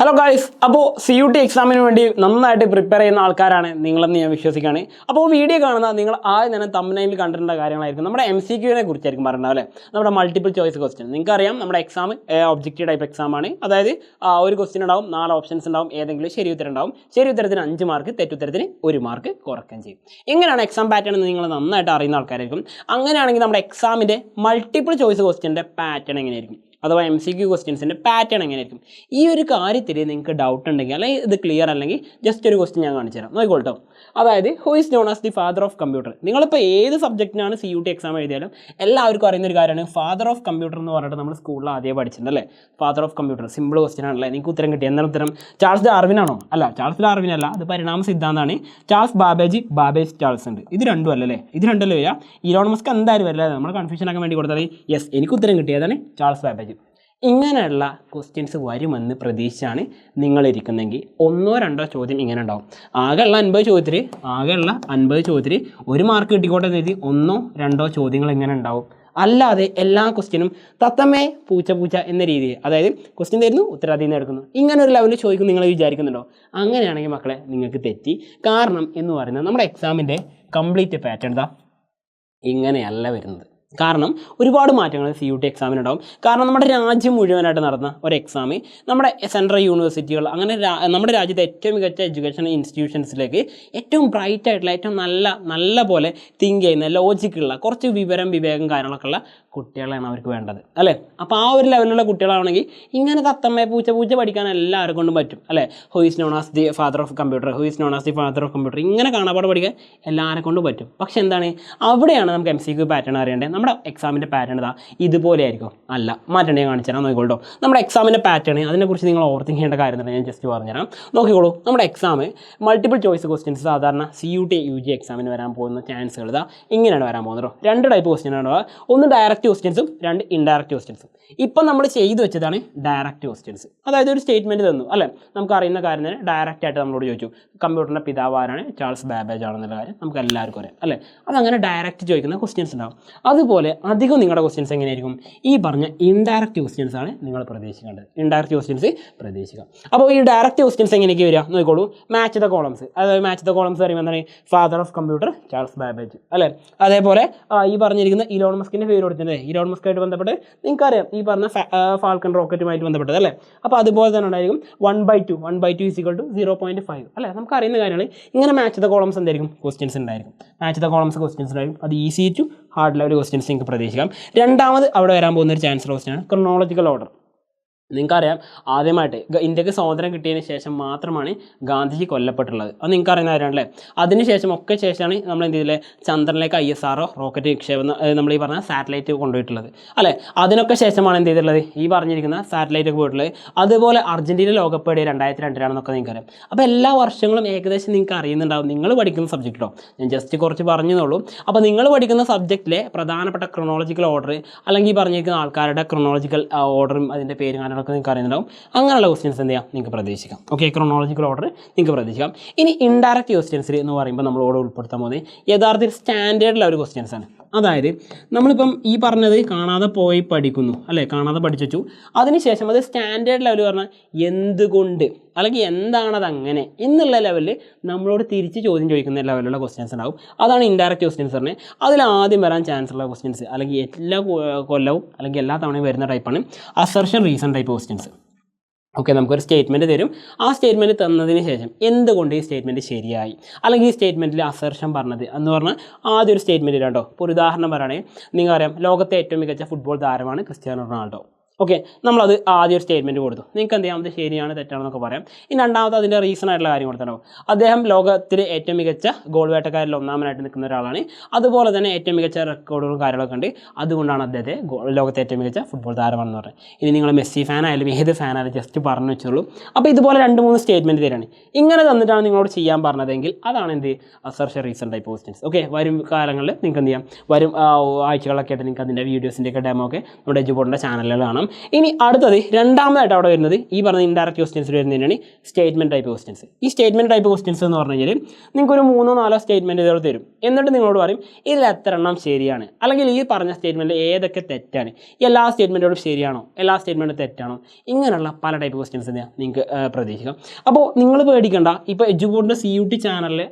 Hello guys അപ്പോൾ C U T എക്സാമിന് വേണ്ടി നന്നായിട്ട് പ്രിപ്പയർ ചെയ്യുന്ന ആൾക്കാരാണ് നിങ്ങളെന്ന് ഞാൻ വിശ്വസിക്കുകയാണ്. അപ്പോൾ വീഡിയോ കാണുന്ന നിങ്ങൾ ആദ്യം തന്നെ തമ്മനയിൽ കണ്ടിട്ടുള്ള കാര്യങ്ങളായിരിക്കും. നമ്മുടെ എം സി ക്യൂവിനെ കുറിച്ചായിരിക്കും പറയുന്നത് അല്ലേ? നമ്മുടെ മൾട്ടിപ്പിൾ ചോയ്സ് ക്വസ്റ്റ്യൻ നിങ്ങൾക്കറിയാം നമ്മുടെ എക്സാം ഒബ്ജക്റ്റീവ് ടൈപ്പ് എക്സാം ആണ്. അതായത് ഒരു ക്വസ്റ്റ്യൻ ഉണ്ടാവും നാല് ഓപ്ഷൻസ് ഉണ്ടാവും ഏതെങ്കിലും ശരി ഉത്തരം ഉണ്ടാവും. ശരി ഉത്തരത്തിന് അഞ്ച് മാർക്ക് തെറ്റുത്തരത്തിന് ഒരു മാർക്ക് കുറയ്ക്കുകയും ചെയ്യും. എങ്ങനെയാണ് എക്സാം പാറ്റേൺ എന്ന് നിങ്ങൾ നന്നായിട്ട് അറിയുന്ന ആൾക്കാരായിരിക്കും? അങ്ങനെയാണെങ്കിൽ നമ്മുടെ എക്സാമിന്റെ മൾട്ടിപ്പിൾ ചോയ്സ് ക്വസ്റ്റ്യന്റെ പാറ്റേൺ എങ്ങനെയായിരിക്കും? അഥവാ എം സി ക്യു ക്വസ്റ്റ്യൻസിന്റെ പാറ്റേൺ എങ്ങനെയായിരിക്കും? ഈ ഒരു കാര്യത്തിൽ നിങ്ങൾക്ക് ഡൗട്ട് ഉണ്ടെങ്കിൽ അല്ലെങ്കിൽ ഇത് ക്ലിയർ അല്ലെങ്കിൽ ജസ്റ്റ് ഒരു ക്വസ്റ്റ്യൻ ഞാൻ കാണിച്ചു തരാം. നോക്കിക്കോട്ടോ അതായത് who is known as the father of computer നിങ്ങളിപ്പോൾ ഏത് സബ്ജക്റ്റിനാണ് സി യു ടി എക്സാം എഴുതിയാലും എല്ലാവർക്കും അറിയുന്ന ഒരു കാര്യമാണ് ഫാദർ ഓഫ് കമ്പ്യൂട്ടർ എന്ന് പറഞ്ഞിട്ട് നമ്മൾ സ്കൂളിൽ ആദ്യം പഠിച്ചിട്ടുണ്ട് അല്ലേ? Father of computer simple question ആണല്ലേ? നിങ്ങൾക്ക് ഉത്തരം കിട്ടി. എന്താണ് ഉത്തരം? ചാൾസ് ഡാർവിനാണോ അല്ല ചാൾസ് ഡാർവിൻ അല്ല. അത് പരിണാമ സിദ്ധാന്തമാണ് ചാൾസ് ബാബേജി ബാബേജ് ചാൾസ് ഉണ്ട്. ഇത് രണ്ടും അല്ലല്ലേ? ഇത് രണ്ടല്ലേ വരിക? ഇലോൺ മസ്ക് എന്തായാലും വരില്ല. നമ്മൾ കൺഫ്യൂഷൻ ആക്കാൻ വേണ്ടി കൊടുത്താൽ യെസ് എനിക്ക് ഉത്തരം കിട്ടിയതാണ് ചാൾസ് ബാബേജ്. ഇങ്ങനെയുള്ള ക്വസ്റ്റ്യൻസ് വരുമെന്ന് പ്രതീക്ഷിച്ചാണ് നിങ്ങളിരിക്കുന്നെങ്കിൽ ഒന്നോ രണ്ടോ ചോദ്യം ഇങ്ങനെ ഉണ്ടാവും. ആകെയുള്ള അൻപത് ചോദ്യത്തിൽ ആകെയുള്ള അൻപത് ചോദ്യത്തിൽ ഒരു മാർക്ക് കിട്ടിക്കോട്ടെ എന്ന് കരുതി ഒന്നോ രണ്ടോ ചോദ്യങ്ങൾ ഇങ്ങനെ ഉണ്ടാവും. അല്ലാതെ എല്ലാ ക്വസ്റ്റ്യനും തത്തമേ പൂച്ച പൂച്ച എന്ന രീതിയിൽ അതായത് ക്വസ്റ്റ്യൻ തരുന്നു ഉത്തരാദിയിൽ നിന്ന് എടുക്കുന്നു. ഇങ്ങനെ ഒരു ലെവലിൽ ചോദിക്കും നിങ്ങൾ വിചാരിക്കുന്നുണ്ടോ? അങ്ങനെയാണെങ്കിൽ മക്കളെ നിങ്ങൾക്ക് തെറ്റി. കാരണം എന്ന് പറയുന്നത് നമ്മുടെ എക്സാമിന്റെ കംപ്ലീറ്റ് പാറ്റേൺ ദാ. ഇങ്ങനെയല്ല വരുന്നത്. കാരണം ഒരുപാട് മാറ്റങ്ങൾ സി യു ടി എക്സാമിനുണ്ടാവും കാരണം നമ്മുടെ രാജ്യം മുഴുവനായിട്ട് നടന്ന ഒരു എക്സാം നമ്മുടെ സെൻട്രൽ യൂണിവേഴ്സിറ്റികൾ അങ്ങനെ നമ്മുടെ രാജ്യത്തെ ഏറ്റവും മികച്ച എഡ്യൂക്കേഷൻ ഇൻസ്റ്റിറ്റ്യൂഷൻസിലേക്ക് ഏറ്റവും ബ്രൈറ്റ് ആയിട്ടുള്ള ഏറ്റവും നല്ല നല്ല പോലെ തിങ്ക് ചെയ്യുന്ന ലോജിക്കുള്ള കുറച്ച് വിവരം വിവേകം കാര്യങ്ങളൊക്കെ ഉള്ള കുട്ടികളാണ് അവർക്ക് വേണ്ടത് അല്ലേ? അപ്പോൾ ആ ഒരു ലെവലിലുള്ള കുട്ടികളാണെങ്കിൽ ഇങ്ങനെ തത്തമ്മയെ പൂച്ച പൂച്ച പഠിക്കാൻ എല്ലാവരും കൊണ്ടും പറ്റും അല്ലേ? Who is known as the father of computer who is known as the father of computer ഇങ്ങനെ കാണാപ്പാട് പഠിക്കാൻ എല്ലാവരെ കൊണ്ടും പറ്റും. പക്ഷേ എന്താണ്? അവിടെയാണ് നമുക്ക് എം സി ക്യു പാറ്റേൺ അറിയേണ്ടത്. നമ്മുടെ എക്സാമിന്റെ പാറ്റേൺ ഇതാ ഇതുപോലെ ആയിരിക്കും. അല്ല മാറ്റേണ്ടത് കാണിച്ചു തരാം നോക്കിക്കോളൂ നമ്മുടെ എക്സാമിന്റെ പാറ്റേൺ അതിനെക്കുറിച്ച് നിങ്ങൾ ഓർത്തിങ് ചെയ്യേണ്ട കാര്യം തന്നെ ഞാൻ ജസ്റ്റ് പറഞ്ഞുതരാം. നോക്കിക്കോളൂ നമ്മുടെ എക്സാം മൾട്ടിപ്പിൾ ചോയ്സ് ക്വസ്റ്റ്യൻസ് സാധാരണ C U T U G എക്സാമിന് വരാൻ പോകുന്ന ചാൻസുകൾ ഇതാ ഇങ്ങനെയാണ് വരാൻ പോകുന്നത് രണ്ട് ടൈപ്പ് ക്വസ്റ്റ്യൻ ആണ് ഒന്ന് ഡയറക്റ്റ് ക്വസ്റ്റ്യൻസും രണ്ട് ഇൻഡയറക്റ്റ് ക്വസ്റ്റ്യൻസും ഇപ്പം നമ്മൾ ചെയ്തു വെച്ചതാണ് ഡയറക്റ്റ് ക്വസ്റ്റ്യൻസ് അതായത് ഒരു സ്റ്റേറ്റ്മെന്റ് തന്നു അല്ലേ? നമുക്ക് അറിയുന്ന കാര്യം തന്നെ ഡയറക്റ്റ് ആയിട്ട് നമ്മളോട് ചോദിച്ചു. കമ്പ്യൂട്ടറിന്റെ പിതാവ് ആരാണ്? ചാൾസ് ബാബേജ് ആണെന്നുള്ള കാര്യം നമുക്ക് എല്ലാവർക്കും അറിയാം അല്ലേ? അതങ്ങനെ ഡയറക്റ്റ് ചോദിക്കുന്ന ക്വസ്റ്റ്യൻസ് ഉണ്ടാവും. അതുപോലെ അധികം നിങ്ങളുടെ ക്വസ്റ്റ്യൻസ് എങ്ങനെയായിരിക്കും? ഈ പറഞ്ഞ ഇൻഡയറക്റ്റ് ക്വസ്റ്റ്യൻസ് ആണ് നിങ്ങൾ പ്രതീക്ഷിക്കേണ്ടത്. ഇൻഡയറക്റ്റ് ക്വസ്റ്റ്യൻസ് പ്രതീക്ഷിക്കുക അപ്പോൾ ഈ ഡയറക്റ്റ് ക്വസ്റ്റ്യൻസ് എങ്ങനെയൊക്കെ വരിക? നോക്കിക്കോളൂ. മാച്ച് ദ കോളംസ് അതായത് മാച്ച് ദ കോളംസ് പറയുമ്പോൾ എന്താണ്? Father of computer Charles Babbage അല്ലേ? അതേപോലെ ഈ പറഞ്ഞിരിക്കുന്ന ഇലോൺ മസ്കിന്റെ പേര് കൊടുത്തിട്ടുണ്ട്. ഇലോൺ മസ്കായിട്ട് ബന്ധപ്പെട്ട് നിങ്ങൾക്കറിയാം ഈ പറഞ്ഞ ഫാൽക്കൺ റോക്കറ്റുമായിട്ട് ബന്ധപ്പെട്ടത് അല്ലേ? അപ്പോൾ അതുപോലെ തന്നെ ഉണ്ടായിരിക്കും one by two one by two is equal to zero point five അല്ലേ? നമുക്ക് അറിയുന്ന കാര്യങ്ങൾ ഇങ്ങനെ മാച്ച് ദ കോളംസ് എന്തായിരിക്കും? ക്വസ്റ്റ്യൻസ് ഉണ്ടായിരിക്കും. മാച്ച് ദ കോളംസ് ക്വസ്റ്റ്യൻസ് ഉണ്ടായിരിക്കും. അത് easy to hard level questions നിങ്ങൾക്ക് പ്രതീക്ഷിക്കാം. രണ്ടാമത് അവിടെ വരാൻ പോകുന്ന ഒരു ചാൻസ് ക്വസ്റ്റ്യൻ ആണ്. ക്രോണോളജിക്കൽ ഓർഡർ നിങ്ങൾക്കറിയാം ആദ്യമായിട്ട് ഇന്ത്യയ്ക്ക് സ്വാതന്ത്ര്യം കിട്ടിയതിന് ശേഷം മാത്രമാണ് ഗാന്ധിജി കൊല്ലപ്പെട്ടുള്ളത്. അത് നിങ്ങൾക്ക് അറിയുന്ന കാര്യമാണല്ലേ? അതിനുശേഷം ഒക്കെ ശേഷമാണ് നമ്മൾ എന്ത് ചെയ്തില്ലേ ചന്ദ്രനിലേക്ക് I S R O rocket നിക്ഷേപം ന- നമ്മൾ ഈ പറഞ്ഞ സാറ്റലൈറ്റ് കൊണ്ടുപോയിട്ടുള്ളത്. അല്ലേ? അതിനൊക്കെ ശേഷമാണ് എന്ത് ചെയ്തിട്ടുള്ളത്? ഈ പറഞ്ഞിരിക്കുന്ന സാറ്റലൈറ്റ് ഒക്കെ പോയിട്ടുള്ളത്. അതുപോലെ അർജന്റീന ലോകപ്പേടി രണ്ടായിരത്തി രണ്ടിലാണെന്നൊക്കെ നിങ്ങൾക്കറിയാം. അപ്പോൾ എല്ലാ വർഷങ്ങളും ഏകദേശം നിങ്ങൾക്ക് അറിയുന്നുണ്ടാവും. നിങ്ങൾ പഠിക്കുന്ന സബ്ജക്റ്റോ ഞാൻ ജസ്റ്റ് കുറച്ച് പറഞ്ഞെന്നുള്ളൂ അപ്പോൾ നിങ്ങൾ പഠിക്കുന്ന സബ്ജക്റ്റിലെ പ്രധാനപ്പെട്ട ക്രൊണോളജിക്കൽ ഓർഡർ അല്ലെങ്കിൽ പറഞ്ഞിരിക്കുന്ന ആൾക്കാരുടെ ക്രൊണോളജിക്കൽ ഓർഡറും അതിന്റെ പേര് കാര്യങ്ങളൊക്കെ നിങ്ങൾക്ക് അറിയുന്നുണ്ടാവും. അങ്ങനെയുള്ള ക്വസ്റ്റ്യൻസ് എന്ത് ചെയ്യാം? നിങ്ങൾക്ക് പ്രതീക്ഷിക്കാം. ഓക്കെ ക്രോണോളജിക്കൽ ഓർഡർ നിങ്ങൾക്ക് പ്രതീക്ഷിക്കാം. ഇനി ഇൻഡയറക്റ്റ് ക്വസ്റ്റ്യൻസിൽ എന്ന് പറയുമ്പോൾ നമ്മൾ നമ്മളോട് ഉൾപ്പെടുത്താൻ പോകുന്നത് യഥാർത്ഥത്തിൽ സ്റ്റാൻഡേർഡിലെ ഒരു ക്വസ്റ്റ്യൻസ് ആണ്. അതായത് നമ്മളിപ്പം ഈ പറഞ്ഞത് കാണാതെ പോയി പഠിക്കുന്നു അല്ലേ? കാണാതെ പഠിച്ചു. അതിനുശേഷം അത് സ്റ്റാൻഡേർഡ് ലെവൽ പറഞ്ഞാൽ എന്തുകൊണ്ട്? അല്ലെങ്കിൽ എന്താണത് അങ്ങനെ എന്നുള്ള ലെവലിൽ നമ്മളോട് തിരിച്ച് ചോദ്യം ചോദിക്കുന്ന ലെവലിലുള്ള ക്വസ്റ്റ്യൻസ് ഉണ്ടാവും. അതാണ് ഇൻഡയറക്റ്റ് ക്വസ്റ്റ്യൻസ് പറഞ്ഞത് അതിൽ ആദ്യം വരാൻ ചാൻസ് ഉള്ള ക്വസ്റ്റ്യൻസ് അല്ലെങ്കിൽ എല്ലാ കൊല്ലവും അല്ലെങ്കിൽ എല്ലാ തവണയും വരുന്ന ടൈപ്പാണ് assertion reason type questions okay നമുക്കൊരു സ്റ്റേറ്റ്മെന്റ് തരും. ആ സ്റ്റേറ്റ്മെന്റ് തന്നതിന് ശേഷം എന്തുകൊണ്ട് ഈ സ്റ്റേറ്റ്മെന്റ് ശരിയായി? അല്ലെങ്കിൽ ഈ സ്റ്റേറ്റ്മെന്റിൽ അസർഷൻ പറഞ്ഞത് എന്ന് പറഞ്ഞാൽ ആദ്യം ഒരു സ്റ്റേറ്റ്മെന്റ് കേട്ടോ. ഇപ്പോൾ ഒരു ഉദാഹരണം പറയുകയാണെങ്കിൽ നിങ്ങൾക്കറിയാം ലോകത്തെ ഏറ്റവും മികച്ച ഫുട്ബോൾ താരമാണ് ക്രിസ്ത്യാനോ റൊണാൾഡോ. ഓക്കെ നമ്മളത് ആദ്യം ഒരു സ്റ്റേറ്റ്മെന്റ് കൊടുത്തു. നിങ്ങൾക്ക് എന്ത് ചെയ്യാം? അത് ശരിയാണ് തെറ്റാണെന്നൊക്കെ പറയാം. ഇനി രണ്ടാമത് അതിന്റെ റീസൺ ആയിട്ടുള്ള കാര്യം കൊടുത്തിട്ടുണ്ടാവും അദ്ദേഹം ലോകത്തിലെ ഏറ്റവും മികച്ച ഗോൾ വേട്ടക്കാരിൽ ഒന്നാമനായിട്ട് നിൽക്കുന്ന ഒരാളാണ്. അതുപോലെ തന്നെ ഏറ്റവും മികച്ച റെക്കോർഡുകളും കാര്യങ്ങളൊക്കെ ഉണ്ട്. അതുകൊണ്ടാണ് അദ്ദേഹത്തെ ലോകത്തെ ഏറ്റവും മികച്ച ഫുട്ബോൾ താരമാണെന്ന് പറയുന്നത് ഇനി നിങ്ങൾ മെസ്സി ഫാനായാലും ഏത് ഫാനായാലും ജസ്റ്റ് പറഞ്ഞു വെച്ചോളൂ. അപ്പോൾ ഇതുപോലെ രണ്ട് മൂന്ന് സ്റ്റേറ്റ്മെന്റ് തരാണ്. ഇങ്ങനെ തന്നിട്ടാണ് നിങ്ങളോട് ചെയ്യാൻ പറഞ്ഞതെങ്കിൽ അതാണ് എന്ത്? Assertion reason type questions okay വരും കാലങ്ങളിൽ നിങ്ങൾക്ക് എന്ത് ചെയ്യാം? വരും ആഴ്ചകളൊക്കെ ആയിട്ട് നിങ്ങൾക്ക് അതിന്റെ വീഡിയോസിന്റെയൊക്കെ ഡെമോ ഒക്കെ നമ്മുടെ എജുബോർഡിന്റെ ചാനലുകൾ കാണാം. ഇനി അടുത്തത് രണ്ടാമതായിട്ട് അവിടെ വരുന്നത് ഈ പറഞ്ഞ ഇൻഡയറക്റ്റ് ക്വസ്റ്റ്യൻസ് വരുന്നതിനാണ് സ്റ്റേറ്റ്മെന്റ് ടൈപ്പ് ക്വസ്റ്റ്യൻസ് ഈ സ്റ്റേറ്റ്മെന്റ് ടൈപ്പ് ക്വസ്റ്റ്യൻസ് എന്ന് പറഞ്ഞു കഴിഞ്ഞാൽ നിങ്ങൾക്ക് ഒരു മൂന്നോ നാലോ സ്റ്റേറ്റ്മെന്റ് ഇതോടെ തരും. എന്നിട്ട് നിങ്ങളോട് പറയും ഇതിൽ എത്ര എണ്ണം ശരിയാണ്? അല്ലെങ്കിൽ ഈ പറഞ്ഞ സ്റ്റേറ്റ്മെന്റ് ഏതൊക്കെ തെറ്റാണ്? എല്ലാ സ്റ്റേറ്റ്മെന്റോടും ശരിയാണോ? എല്ലാ സ്റ്റേറ്റ്മെന്റും തെറ്റാണോ? ഇങ്ങനെയുള്ള പല ടൈപ്പ് ക്വസ്റ്റ്യൻസ് നിങ്ങൾക്ക് പ്രതീക്ഷിക്കാം. അപ്പോൾ നിങ്ങൾ പേടിക്കേണ്ട. ഇപ്പോൾ എജുബോർഡിന്റെ സി യു ടി ചാനലിൽ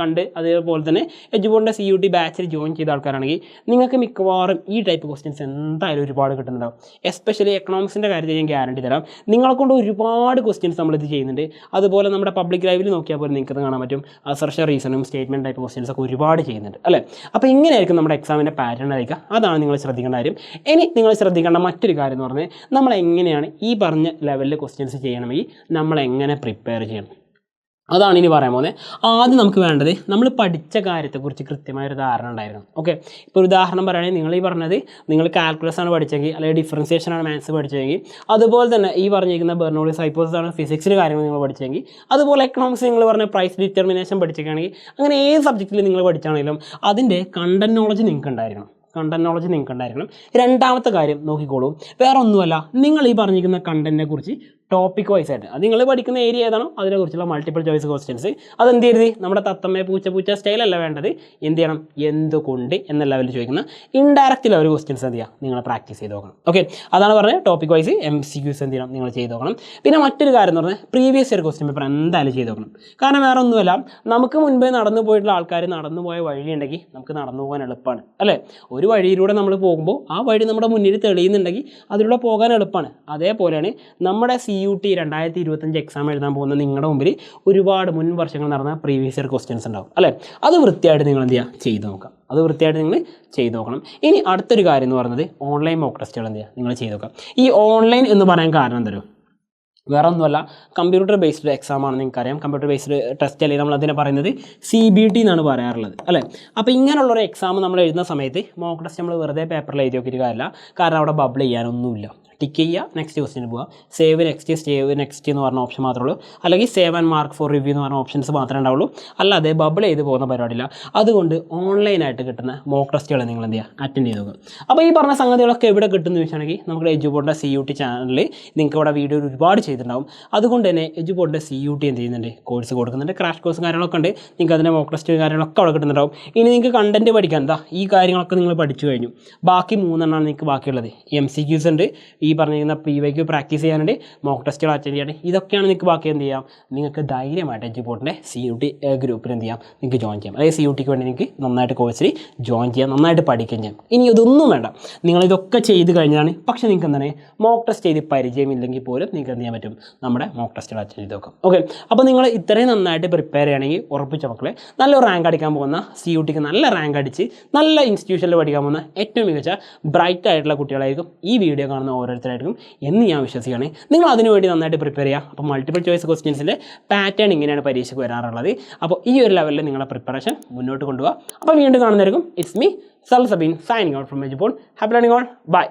കണ്ട് അതേപോലെ തന്നെ എജുബോർഡിന്റെ സി യു ടി ബാച്ചിൽ ജോയിൻ ചെയ്ത ആൾക്കാരാണെങ്കിൽ നിങ്ങൾക്ക് മിക്കവാറും ഈ ടൈപ്പ് ക്വസ്റ്റ്യൻസ് എന്തായാലും ഒരുപാട് കിട്ടുന്നുണ്ടാവും. എസ്പെഷ്യലി എക്കണോമിക്സിന്റെ കാര്യത്തിൽ ഞാൻ ഗ്യാരണ്ടി തരാം. നിങ്ങളെ കൊണ്ട് ഒരുപാട് ക്വസ്റ്റ്യൻസ് നമ്മളിത് ചെയ്യുന്നുണ്ട്. അതുപോലെ നമ്മുടെ പബ്ലിക് ലൈവിൽ നോക്കിയാൽ പോലും നിങ്ങൾക്ക് കാണാൻ പറ്റും. അസർഷ റീസണും സ്റ്റേറ്റ്മെന്റ് ടൈപ്പ് ക്വസ്റ്റ്യൻസ് ഒക്കെ ഒരുപാട് ചെയ്യുന്നുണ്ട്. അല്ലേ? അപ്പോൾ ഇങ്ങനെയായിരിക്കും നമ്മുടെ എക്സാമിന്റെ പാറ്റേൺ ആയിരിക്കുക. അതാണ് നിങ്ങൾ ശ്രദ്ധിക്കേണ്ട കാര്യം. ഇനി നിങ്ങൾ ശ്രദ്ധിക്കേണ്ട മറ്റൊരു കാര്യം എന്ന് പറഞ്ഞാൽ നമ്മൾ എങ്ങനെയാണ് ഈ പറഞ്ഞ ലെവലിൽ ക്വസ്റ്റ്യൻസ് ചെയ്യണമെങ്കിൽ നമ്മൾ എങ്ങനെ പ്രിപ്പയർ ചെയ്യണം? അതാണ് ഇനി പറയാൻ പോകുന്നത്. ആദ്യം നമുക്ക് വേണ്ടത് നമ്മൾ പഠിച്ച കാര്യത്തെക്കുറിച്ച് കൃത്യമായൊരു ധാരണ ഉണ്ടായിരുന്നു. ഓക്കെ ഇപ്പോൾ ഒരു ഉദാഹരണം പറയുകയാണെങ്കിൽ നിങ്ങൾ ഈ പറഞ്ഞത് നിങ്ങൾ കാൽക്കുലസ് ആണ് പഠിച്ചെങ്കിൽ അല്ലെങ്കിൽ ഡിഫറൻസിയേഷൻ ആണ് മാത്സ് പഠിച്ചതെങ്കിൽ അതുപോലെ തന്നെ ഈ പറഞ്ഞിരിക്കുന്ന ബെർണോളി സൈപ്പോസ് ആണ് ഫിസിക്സിൽ കാര്യങ്ങൾ നിങ്ങൾ പഠിച്ചെങ്കിൽ അതുപോലെ എക്കണോമിക്സ് നിങ്ങൾ പറഞ്ഞ പ്രൈസ് ഡിറ്റർമിനേഷൻ പഠിച്ചേക്കുകയാണെങ്കിൽ അങ്ങനെ ഏത് സബ്ജക്റ്റിൽ നിങ്ങൾ പഠിച്ചാണെങ്കിലും അതിന്റെ കണ്ടന്റ് നോളജ് നിങ്ങൾക്ക് ഉണ്ടായിരിക്കണം. കണ്ടന്റ് നോളജ് നിങ്ങൾക്ക് ഉണ്ടായിരിക്കണം. രണ്ടാമത്തെ കാര്യം നോക്കിക്കോളൂ. വേറെ ഒന്നുമല്ല നിങ്ങൾ ഈ പറഞ്ഞിരിക്കുന്ന കണ്ടന്റിനെ കുറിച്ച് ടോപ്പിക് വൈസ് ആയിട്ട് അത് നിങ്ങൾ പഠിക്കുന്ന ഏരിയ ഏതാണോ അതിനെക്കുറിച്ചുള്ള മൾട്ടിപ്പിൾ ചോയ്സ് ക്വസ്റ്റ്യൻസ് അതെന്ത് ചെയ്ത് നമ്മുടെ തത്തമ്മയെ പൂച്ച പൂച്ച സ്റ്റൈലല്ല വേണ്ടത്. എന്ത് ചെയ്യണം? എന്തുകൊണ്ട് എന്ന ലെവലിൽ ചോദിക്കുന്ന ഇൻഡയറക്റ്റ് ലെവൽ ക്വസ്റ്റ്യൻസ് എന്ത് ചെയ്യുക? നിങ്ങൾ പ്രാക്ടീസ് ചെയ്ത് നോക്കണം. ഓക്കെ അതാണ് പറഞ്ഞത് topic wise M C Qs എന്ത് ചെയ്യണം? നിങ്ങൾ ചെയ്ത് നോക്കണം. പിന്നെ മറ്റൊരു കാര്യം എന്ന് പറഞ്ഞാൽ പ്രീവിയസ് ഇയർ ക്വസ്റ്റ്യൻ പേപ്പർ എന്തായാലും ചെയ്ത് നോക്കണം. കാരണം വേറെ ഒന്നുമല്ല നമുക്ക് മുൻപേ നടന്നു പോയിട്ടുള്ള ആൾക്കാർ നടന്നു പോയ വഴി ഉണ്ടെങ്കിൽ നമുക്ക് നടന്നു പോകാൻ എളുപ്പമാണ്. അല്ലേ? ഒരു വഴിയിലൂടെ നമ്മൾ പോകുമ്പോൾ ആ വഴി നമ്മുടെ മുന്നിൽ തെളിയുന്നുണ്ടെങ്കിൽ അതിലൂടെ പോകാൻ എളുപ്പമാണ്. അതേപോലെയാണ് നമ്മുടെ സി യു ടി രണ്ടായിരത്തി ഇരുപത്തഞ്ച് എക്സാം എഴുതാൻ പോകുന്ന നിങ്ങളുടെ മുമ്പിൽ ഒരുപാട് മുൻ വർഷങ്ങൾ നടന്ന പ്രീവിയസ് ഇയർ ക്വസ്റ്റ്യൻസ് ഉണ്ടാവും അല്ലേ? അത് വൃത്തിയായിട്ട് നിങ്ങൾ എന്ത് ചെയ്യുക? ചെയ്ത് നോക്കാം അത് വൃത്തിയായിട്ട് നിങ്ങൾ ചെയ്ത് നോക്കണം. ഇനി അടുത്തൊരു കാര്യം എന്ന് പറയുന്നത് ഓൺലൈൻ മോക്ക് ടെസ്റ്റുകൾ എന്ത് ചെയ്യുക? നിങ്ങൾ ചെയ്ത് നോക്കാം ഈ ഓൺലൈൻ എന്ന് പറയാൻ കാരണം എന്തോ വേറെ ഒന്നുമല്ല കമ്പ്യൂട്ടർ ബേസ്ഡ് എക്സാം ആണ് നിങ്ങൾക്കറിയാം. കമ്പ്യൂട്ടർ ബേസ്ഡ് ടെസ്റ്റ് അല്ലെങ്കിൽ നമ്മൾ അതിനെ പറയുന്നത് സി ബി ടി എന്നാണ് പറയാറുള്ളത് അല്ലേ? അപ്പോൾ ഇങ്ങനെയുള്ളൊരു എക്സാം നമ്മൾ എഴുതുന്ന സമയത്ത് മോക്ക് ടെസ്റ്റ് നമ്മൾ വെറുതെ പേപ്പറിൽ എഴുതി നോക്കിയിട്ട് കാര്യമില്ല. കാരണം അവിടെ ബബിൾ ചെയ്യാനൊന്നുമില്ല. ടിക്ക് ചെയ്യുക നെക്സ്റ്റ് ക്വസ്റ്റിന് പോവുക. സേവ് നെക്സ്റ്റ് സേവ് നെക്സ്റ്റ് എന്ന് പറഞ്ഞ ഓപ്ഷൻ മാത്രമേ ഉള്ളൂ. അല്ലെങ്കിൽ save and mark for review എന്ന് പറഞ്ഞ ഓപ്ഷൻസ് മാത്രമേ ഉണ്ടാവുള്ളൂ. അല്ലാതെ ബബിൾ ചെയ്ത് പോകുന്ന പരിപാടിയില്ല. അതുകൊണ്ട് ഓൺലൈനായിട്ട് കിട്ടുന്ന മോക്ക് ടെസ്റ്റുകൾ നിങ്ങൾ എന്ത് ചെയ്യുക? അറ്റൻഡ് ചെയ്ത് അപ്പോൾ ഈ പറഞ്ഞ സംഗതികളൊക്കെ എവിടെ കിട്ടുമെന്ന് ചോദിച്ചാണെങ്കിൽ നമ്മുടെ എജുബോർഡിന്റെ സി യു ടി ചാനലിൽ നിങ്ങൾക്ക് ഇവിടെ വീഡിയോ ഒരുപാട് ചെയ്തിട്ടുണ്ടാവും. അതുകൊണ്ട് തന്നെ എജുബോർഡിന്റെ സി യു ടി എന്ത് ചെയ്യുന്നുണ്ട്? കോഴ്സ് കൊടുക്കുന്നുണ്ട്. ക്രാഷ് കോഴ്സും കാര്യങ്ങളൊക്കെ ഉണ്ട്. നിങ്ങൾക്ക് അതിന്റെ മോക്ക് ടെസ്റ്റ് കാര്യങ്ങളൊക്കെ അവിടെ കിട്ടുന്നുണ്ടാവും. ഇനി നിങ്ങൾക്ക് കണ്ടന്റ് പഠിക്കാൻ എന്താ ഈ കാര്യങ്ങളൊക്കെ നിങ്ങൾ പഠിച്ചു കഴിഞ്ഞു. ബാക്കി മൂന്നെണ്ണമാണ് നിങ്ങൾക്ക് ബാക്കിയുള്ളത്. എം സി ക്യൂസ് ഉണ്ട്. ഈ പറഞ്ഞിരിക്കുന്ന പി വൈക്ക് പ്രാക്ടീസ് ചെയ്യാനുണ്ട് മോക്ക് ടെസ്റ്റുകൾ അറ്റൻഡ് ചെയ്യാനുണ്ട്. ഇതൊക്കെയാണ് നിങ്ങൾക്ക് ബാക്കി എന്ത് ചെയ്യാം? നിങ്ങൾക്ക് ധൈര്യമായിട്ട് എജുബോർഡിന്റെ സി യു ടി ഗ്രൂപ്പിൽ എന്ത് ചെയ്യാം? നിങ്ങൾക്ക് ജോയിൻ ചെയ്യാം. അതായത് സി യു ടിക്ക് വേണ്ടി നിങ്ങൾക്ക് നന്നായിട്ട് കോഴ്സിൽ ജോയിൻ ചെയ്യാം നന്നായിട്ട് പഠിക്കുകയും ചെയ്യാം. ഇനി ഇതൊന്നും വേണ്ട. നിങ്ങൾ ഇതൊക്കെ ചെയ്ത് കഴിഞ്ഞാണ് പക്ഷേ നിങ്ങൾക്ക് എന്താണ്? മോക്ക് ടെസ്റ്റ് ചെയ്ത് പരിചയമില്ലെങ്കിൽ പോലും നിങ്ങൾക്ക് എന്ത് ചെയ്യാൻ പറ്റും? നമ്മുടെ മോക്ക് ടെസ്റ്റുകൾ അറ്റൻഡ് ചെയ്ത് നോക്കാം. ഓക്കെ അപ്പോൾ നിങ്ങൾ ഇത്രയും നന്നായിട്ട് പ്രിപ്പയർ ചെയ്യണമെങ്കിൽ ഉറപ്പിച്ച മക്കളെ നല്ലൊരു റാങ്ക് അടിക്കാൻ പോകുന്ന സി യു ടിക്ക് നല്ല റാങ്ക് അടിച്ച് നല്ല ഇൻസ്റ്റിറ്റ്യൂഷനിൽ പഠിക്കാൻ പോകുന്ന ഏറ്റവും മികച്ച ബ്രൈറ്റ് ആയിട്ടുള്ള കുട്ടികളായിരിക്കും ഈ വീഡിയോ കാണുന്ന ഓരോരുത്തരായിരിക്കും എന്ന് ഞാൻ വിശ്വസിക്കുകയാണ്. നിങ്ങൾ അതിനുവേണ്ടി നന്നായിട്ട് പ്രിപ്പയർ ചെയ്യുക. അപ്പോൾ മൾട്ടിപ്പിൾ ചോയ്സ് ക്വസ്റ്റ്യൻസിന്റെ പാറ്റേൺ ഇങ്ങനെയാണ് പരീക്ഷയ്ക്ക് വരാറുള്ളത്. അപ്പോൾ ഈ ഒരു ലെവലിൽ നിങ്ങളുടെ പ്രിപ്പറേഷൻ മുന്നോട്ട് കൊണ്ടുപോകുക അപ്പോൾ വീണ്ടും കാണുന്നതായിരിക്കും. It's me Salsabeen signing out from Edupon happy learning all bye